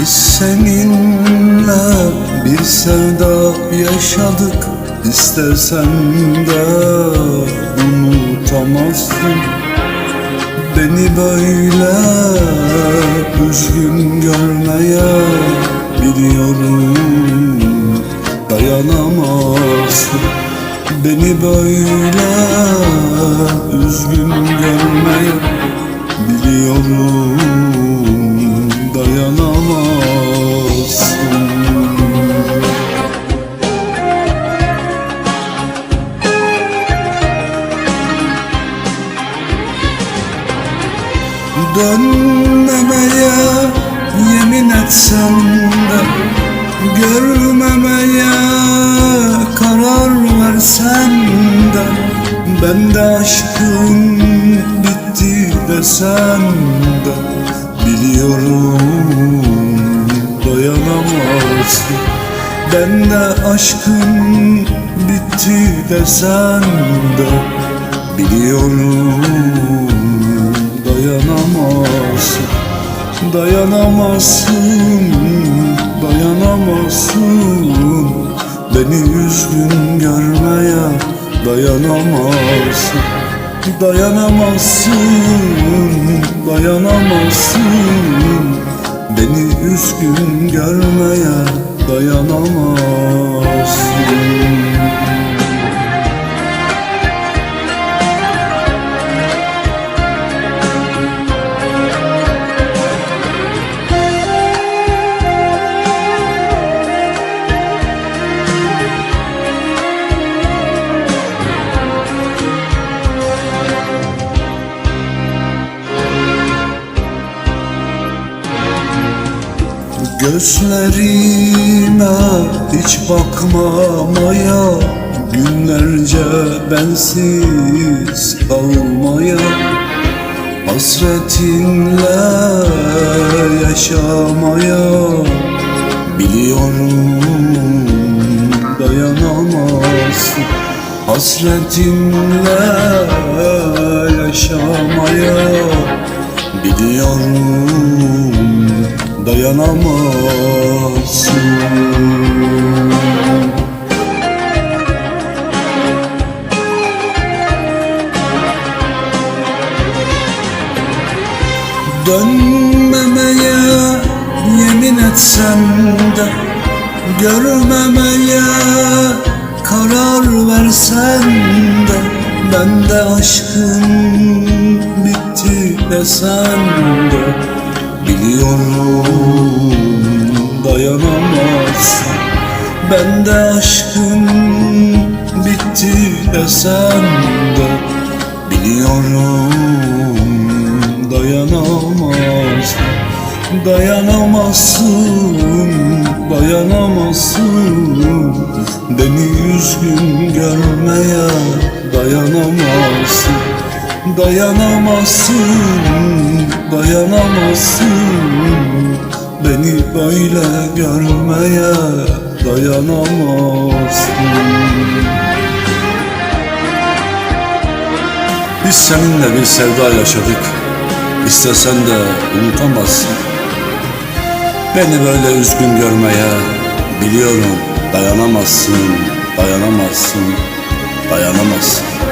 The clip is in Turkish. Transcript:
Biz seninle bir sevda yaşadık. İstersen de unutamazsın. Beni böyle üzgün görmeye biliyorum. Dayanamazsın. Beni böyle üzgün görmeye biliyorum. Dönmemeye yemin etsem de Görmemeye karar versem de Ben de aşkın bitti desem de Biliyorum dayanamazsın Ben de aşkın bitti desem de Biliyorum Dayanamazsın Dayanamazsın. Beni üzgün görmeye Dayanamazsın. Dayanamazsın Dayanamazsın. Beni üzgün görmeye Dayanamazsın Gözlerime hiç bakmamaya Günlerce bensiz kalmaya Hasretinle yaşamaya Biliyorum dayanamazsın Hasretinle yaşamaya Biliyorum dayanamazsın. Dönmemeye yemin etsem de Görmemeye karar versen de Ben de aşkın bitti desem de Biliyorum dayanamazsın Ben de aşkın bitti desem de Biliyorum dayanamazsın Dayanamazsın, dayanamazsın. Beni üzgün görmeye dayanamazsın Dayanamazsın, dayanamazsın. Beni böyle görmeye dayanamazsın. Biz seninle bir sevda yaşadık. İstesen de unutamazsın. Beni böyle üzgün görmeye biliyorum. Dayanamazsın, dayanamazsın, dayanamazsın